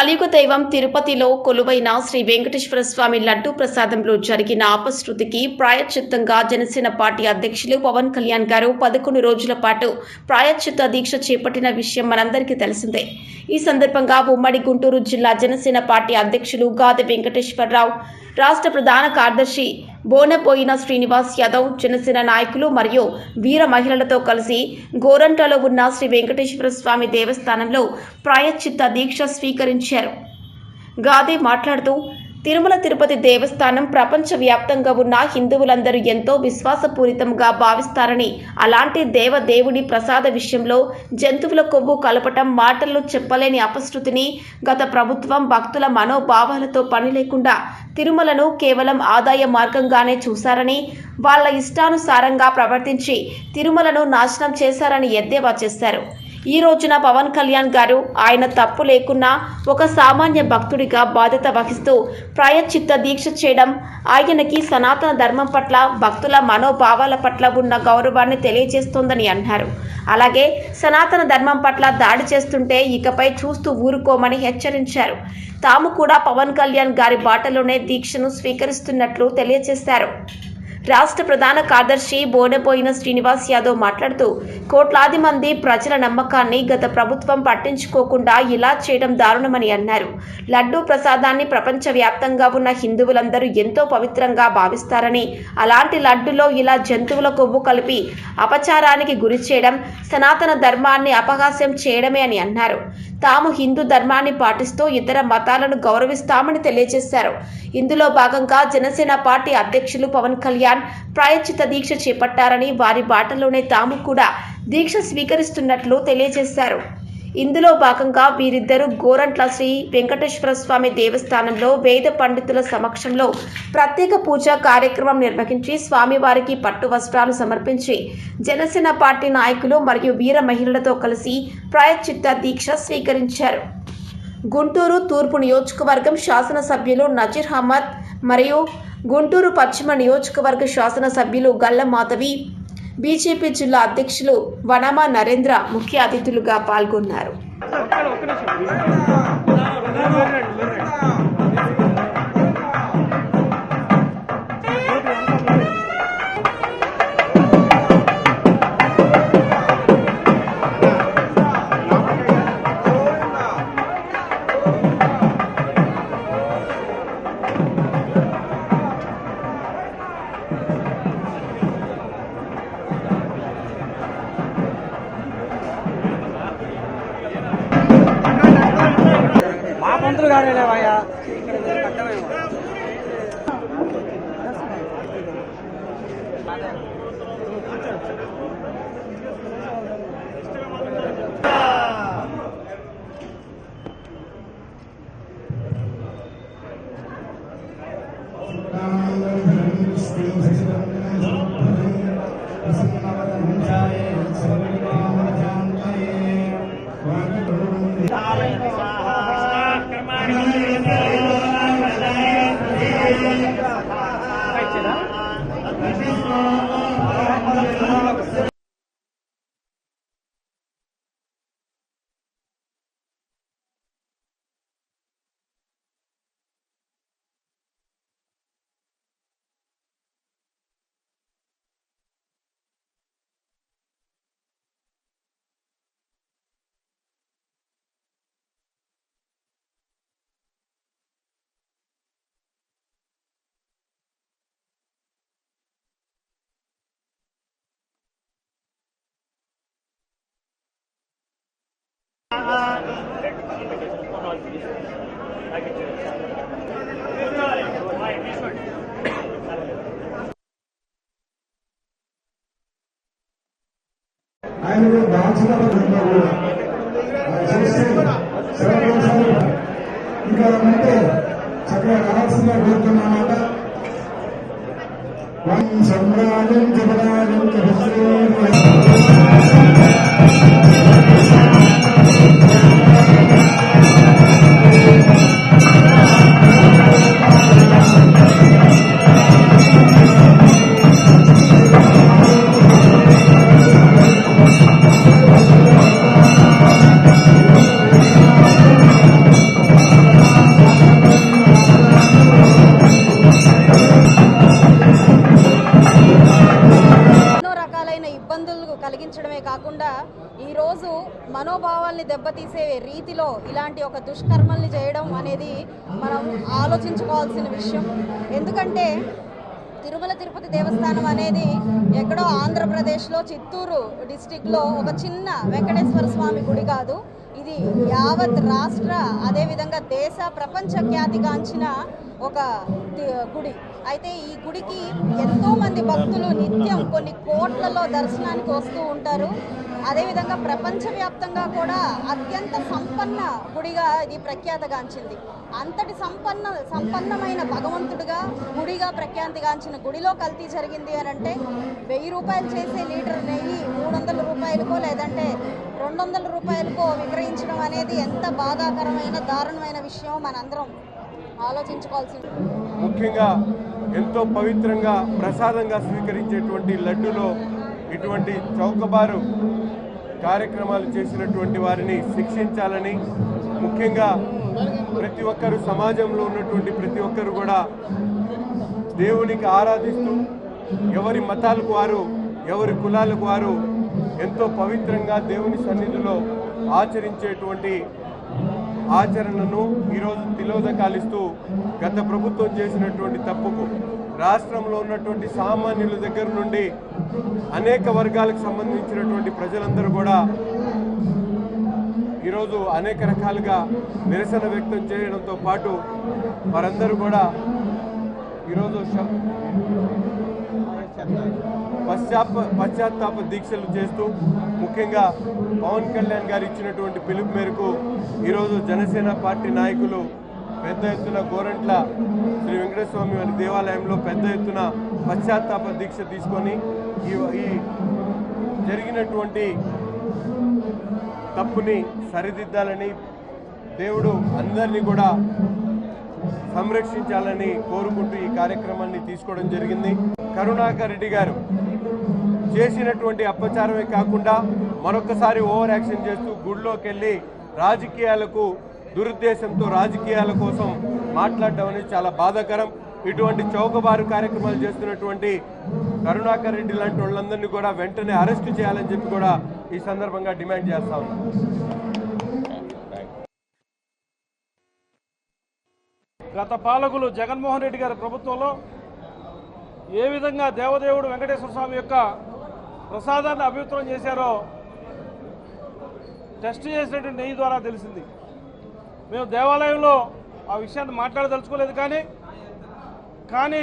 కలియుగ దైవం తిరుపతిలో కొలువైన శ్రీ వెంకటేశ్వర స్వామి లడ్డూ ప్రసాదంలో జరిగిన అపశృతికి ప్రాయశ్చిత్తంగా జనసేన పార్టీ అధ్యక్షులు పవన్ కళ్యాణ్ గారు పదకొండు రోజుల పాటు ప్రాయశ్చిత్త దీక్ష చేపట్టిన విషయం మనందరికీ తెలిసిందే. ఈ సందర్భంగా ఉమ్మడి గుంటూరు జిల్లా జనసేన పార్టీ అధ్యక్షులు గాది వెంకటేశ్వరరావు రాష్ట్ర ప్రధాన కార్యదర్శి బోనపోయిన శ్రీనివాస్ యాదవ్ జనసేన నాయకులు మరియు వీర మహిళలతో కలిసి గోరంటలో ఉన్న శ్రీ వెంకటేశ్వర స్వామి దేవస్థానంలో ప్రాయశ్చిత్త దీక్ష స్వీకరించారు. గాదే మాట్లాడుతూ తిరుమల తిరుపతి దేవస్థానం ప్రపంచవ్యాప్తంగా ఉన్న హిందువులందరూ ఎంతో విశ్వాసపూరితంగా భావిస్తారని అలాంటి దేవదేవుడి ప్రసాద విషయంలో జంతువుల కొవ్వు కలపటం మాటల్లో చెప్పలేని అపశృతిని గత ప్రభుత్వం భక్తుల మనోభావాలతో పని లేకుండా తిరుమలను కేవలం ఆదాయ మార్గంగానే చూశారని వాళ్ళ ఇష్టానుసారంగా ప్రవర్తించి తిరుమలను నాశనం చేశారని ఎద్దేవా చేశారు. ఈ రోజున పవన్ కళ్యాణ్ గారు ఆయన తప్పు లేకున్నా ఒక సామాన్య భక్తుడిగా బాధ్యత వహిస్తూ ప్రాయశ్చిత్త దీక్ష చేయడం ఆయనకి సనాతన ధర్మం పట్ల భక్తుల మనోభావాల పట్ల ఉన్న గౌరవాన్ని తెలియజేస్తోందని అన్నారు. అలాగే సనాతన ధర్మం పట్ల దాడి చేస్తుంటే ఇకపై చూస్తూ ఊరుకోమని హెచ్చరించారు. తాము కూడా పవన్ కళ్యాణ్ గారి బాటలోనే దీక్షను స్వీకరిస్తున్నట్లు తెలియజేశారు. రాష్ట్ర ప్రధాన కార్యదర్శి బోనెపోయిన శ్రీనివాస్ యాదవ్ మాట్లాడుతూ కోట్లాది మంది ప్రజల నమ్మకాన్ని గత ప్రభుత్వం పట్టించుకోకుండా ఇలా చేయడం దారుణమని అన్నారు. లడ్డూ ప్రసాదాన్ని ప్రపంచవ్యాప్తంగా ఉన్న హిందువులందరూ ఎంతో పవిత్రంగా భావిస్తారని అలాంటి లడ్డులో ఇలా జంతువుల కొవ్వు కలిపి అపచారానికి గురి చేయడం సనాతన ధర్మాన్ని అపహాస్యం చేయడమే అని అన్నారు. తాము హిందూ ధర్మాన్ని పాటిస్తూ ఇతర మతాలను గౌరవిస్తామని తెలియజేశారు. ఇందులో భాగంగా జనసేన పార్టీ అధ్యక్షులు పవన్ కళ్యాణ్ ప్రాయశ్చిత దీక్ష చేపట్టారని వారి బాటలోనే తాము కూడా దీక్ష స్వీకరిస్తున్నట్లు తెలియజేశారు. ఇందులో భాగంగా వీరిద్దరూ గోరంట్ల శ్రీ వెంకటేశ్వర స్వామి దేవస్థానంలో వేద పండితుల సమక్షంలో ప్రత్యేక పూజా కార్యక్రమం నిర్వహించి స్వామివారికి పట్టు వస్త్రాలు సమర్పించి జనసేన పార్టీ నాయకులు మరియు వీర మహిళలతో కలిసి ప్రాయశ్చిత్త దీక్ష స్వీకరించారు. గుంటూరు తూర్పు నియోజకవర్గం శాసనసభ్యులు నజీర్ అహ్మద్ మరియు గుంటూరు పశ్చిమ నియోజకవర్గ శాసనసభ్యులు గల్ల మాధవి బీజేపీ జిల్లా అధ్యక్షులు వనమా నరేంద్ర ముఖ్య అతిథులుగా పాల్గొన్నారు. పంతులు కాదేవయ్యా ఆయన സമർത്ഥമാണത് വൻ സമ്രാജം കപടാജം കപസേ మనల్ని దెబ్బతీసే రీతిలో ఇలాంటి ఒక దుష్కర్మల్ని చేయడం అనేది మనం ఆలోచించుకోవాల్సిన విషయం. ఎందుకంటే తిరుమల తిరుపతి దేవస్థానం అనేది ఎక్కడో ఆంధ్రప్రదేశ్లో చిత్తూరు డిస్టిక్లో ఒక చిన్న వెంకటేశ్వర స్వామి గుడి కాదు. ఇది యావత్ రాష్ట్ర అదేవిధంగా దేశ ప్రపంచ ఖ్యాతిగాంచిన ఒక గుడి. అయితే ఈ గుడికి ఎంతో మంది భక్తులు నిత్యం కొన్ని కోట్లలో దర్శనానికి వస్తూ ఉంటారు. అదేవిధంగా ప్రపంచవ్యాప్తంగా కూడా అత్యంత సంపన్న గుడిగా ఇది ప్రఖ్యాతగాంచింది. అంతటి సంపన్న సంపన్నమైన భగవంతుడిగా గుడిగా ప్రఖ్యాతిగాంచిన గుడిలో కల్తీ జరిగింది అని అంటే వెయ్యి రూపాయలు చేసే లీటర్ నెయ్యి మూడు వందల రూపాయలకో లేదంటే రెండు వందల రూపాయలకో విక్రయించడం అనేది ఎంత బాధాకరమైన దారుణమైన విషయం మనందరం ఆలోచించుకోవాల్సింది. ముఖ్యంగా ఎంతో పవిత్రంగా ప్రసాదంగా స్వీకరించేటువంటి లడ్డులో ఇటువంటి చౌకబారు కార్యక్రమాలు చేసినటువంటి వారిని శిక్షించాలని ముఖ్యంగా ప్రతి ఒక్కరు సమాజంలో ఉన్నటువంటి ప్రతి ఒక్కరు కూడా దేవునికి ఆరాధిస్తూ ఎవరి మతాలకు వారు ఎవరి కులాలకు వారు ఎంతో పవిత్రంగా దేవుని సన్నిధిలో ఆచరించేటువంటి ఆచరణను ఈరోజు తిలోదకాలిస్తూ గత ప్రభుత్వం చేసినటువంటి తప్పుకు రాష్ట్రంలో ఉన్నటువంటి సామాన్యుల దగ్గర నుండి అనేక వర్గాలకు సంబంధించినటువంటి ప్రజలందరూ కూడా ఈరోజు అనేక రకాలుగా నిరసన వ్యక్తం చేయడంతో పాటు వారందరూ కూడా ఈరోజు శ- పశ్చాత్తాప దీక్షలు చేస్తూ ముఖ్యంగా పవన్ కళ్యాణ్ గారు ఇచ్చినటువంటి పిలుపు మేరకు ఈరోజు జనసేన పార్టీ నాయకులు పెద్ద ఎత్తున గోరంట్ల శ్రీ వెంకటేశ్వర స్వామి వారి దేవాలయంలో పెద్ద ఎత్తున పశ్చాత్తాప దీక్ష తీసుకొని ఈ ఈ జరిగినటువంటి తప్పుని సరిదిద్దాలని దేవుడు అందరినీ కూడా సంరక్షించాలని కోరుకుంటూ ఈ కార్యక్రమాన్ని తీసుకోవడం జరిగింది. కరుణాకర్ రెడ్డి గారు చేసినటువంటి అపచారమే కాకుండా మరొకసారి ఓవర్ యాక్షన్ చేస్తూ గుడిలోకి వెళ్ళి రాజకీయాలకు దురుద్దేశంతో రాజకీయాల కోసం మాట్లాడడం అనేది చాలా బాధాకరం. ఇటువంటి చౌకబారు కార్యక్రమాలు చేస్తున్నటువంటి కరుణాకర్ రెడ్డి లాంటి వాళ్ళందరినీ కూడా వెంటనే అరెస్టు చేయాలని చెప్పి కూడా ఈ సందర్భంగా డిమాండ్ చేస్తా ఉన్నాం. గత పాలకులు జగన్మోహన్ రెడ్డి గారి ప్రభుత్వంలో ఏ విధంగా దేవదేవుడు వెంకటేశ్వర స్వామి యొక్క ప్రసాదాన్ని అభివృద్ధం చేశారో టెస్ట్ చేసినటువంటి నెయ్యి ద్వారా తెలిసింది. మేము దేవాలయంలో ఆ విషయాన్ని మాట్లాడదలుచుకోలేదు కానీ కానీ